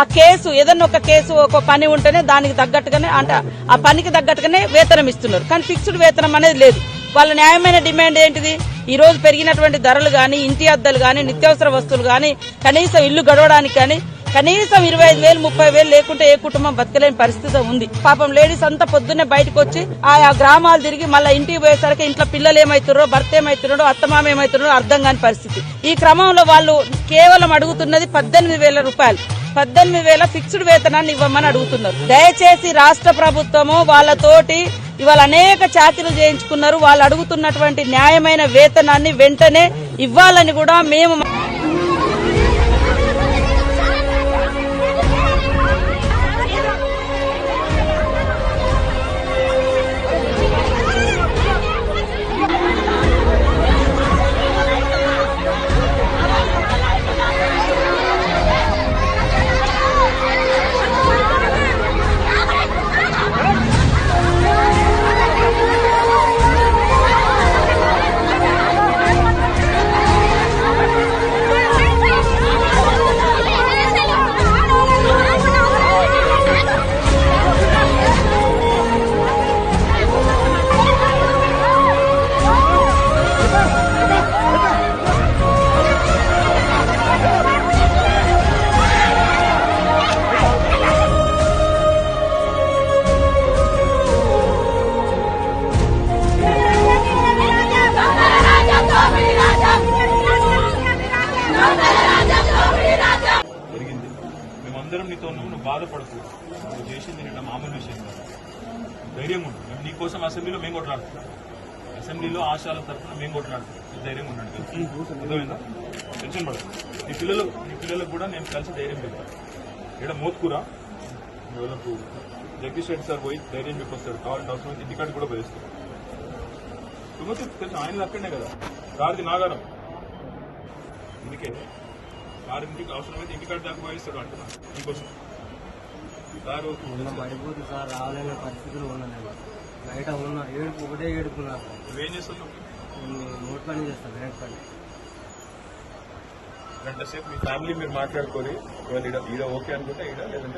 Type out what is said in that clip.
ఆ కేసు ఏదన్నా ఒక కేసు ఒక పని ఉంటేనే దానికి తగ్గట్టుగానే అంటే ఆ పనికి తగ్గట్టుగానే వేతనం ఇస్తున్నారు. కానీ ఫిక్స్డ్ వేతనం అనేది లేదు. వాళ్ళ న్యాయమైన డిమాండ్ ఏంటిది? ఈ రోజు పెరిగినటువంటి ధరలు కానీ ఇంటి అద్దలు కానీ నిత్యావసర వస్తువులు కానీ కనీసం ఇల్లు గడవడానికి కానీ కనీసం ఇరవై ఐదు వేలు ముప్పై వేలు లేకుంటే ఏ కుటుంబం బతకలేని పరిస్థితి ఉంది. పాపం లేడీస్ అంతా పొద్దున్నే బయటకు వచ్చి ఆయా గ్రామాలు తిరిగి మళ్ళీ ఇంటికి పోయేసరికి ఇంట్లో పిల్లలు ఏమైతున్నారో భర్త ఏమైతున్నాడో అత్తమామ ఏమైతున్నాడో అర్థం కాని పరిస్థితి. ఈ క్రమంలో వాళ్ళు కేవలం అడుగుతున్నది పద్దెనిమిది వేల రూపాయలు. పద్దెనిమిది వేల ఫిక్స్డ్ వేతనాన్ని ఇవ్వమని అడుగుతున్నారు. దయచేసి రాష్ట్ర ప్రభుత్వము వాళ్ళతోటి ఇవాళ అనేక చాకరీలు చేయించుకున్నారు. వాళ్ళు అడుగుతున్నటువంటి న్యాయమైన వేతనాన్ని వెంటనే ఇవ్వాలని కూడా మేము మేమందరం నీతో నువ్వు బాధపడకు. నువ్వు చేసింది నిన్న మామూలు విషయం కాదు. ధైర్యం ఉండు. మేము నీకోసం అసెంబ్లీలో మేము కొట్లాడుతున్నాం అసెంబ్లీలో ఆశాల తరఫున మేము కొట్లాడుతున్నాం ధైర్యం ఉండండి అర్థమైందా? టెన్షన్ పడదు నీ పిల్లలు నీ పిల్లలకు కూడా నేను కలిసి ధైర్యం చెప్తాను ఇక్కడ మోత్కూరా. ఎవరకు జగదీష్ రెడ్డి సార్ పోయి ధైర్యం చెప్పొస్తాడు. కావాలంటే అవసరం అయితే ఇంటికాడికి కూడా పోయిస్తాడు. తుమ్మతి తెలుసు? ఆయన అక్కడనే కదా. సార్ది నాగారం. అందుకే సార్ ఇంటికి అవసరమైతే ఇంటికాడ దాకా పోయిస్తాడు అంటున్నా. నీకోసం. సారు ఉన్న పడిపోతుంది సార్ రావాలనే పరిస్థితులు ఉన్నాను నేను బయట ఉన్న ఏడుపు ఒకటే ఏడుపున్నారు నువ్వేం చేస్తున్నావు? నేను నోట్ పని చేస్తాను బ్యాంక్ పని. గంట సేపు మీ ఫ్యామిలీ మీరు మాట్లాడుకొని ఒకవేళ ఈడ ఓకే అనుకుంటే ఈడ లేదంటే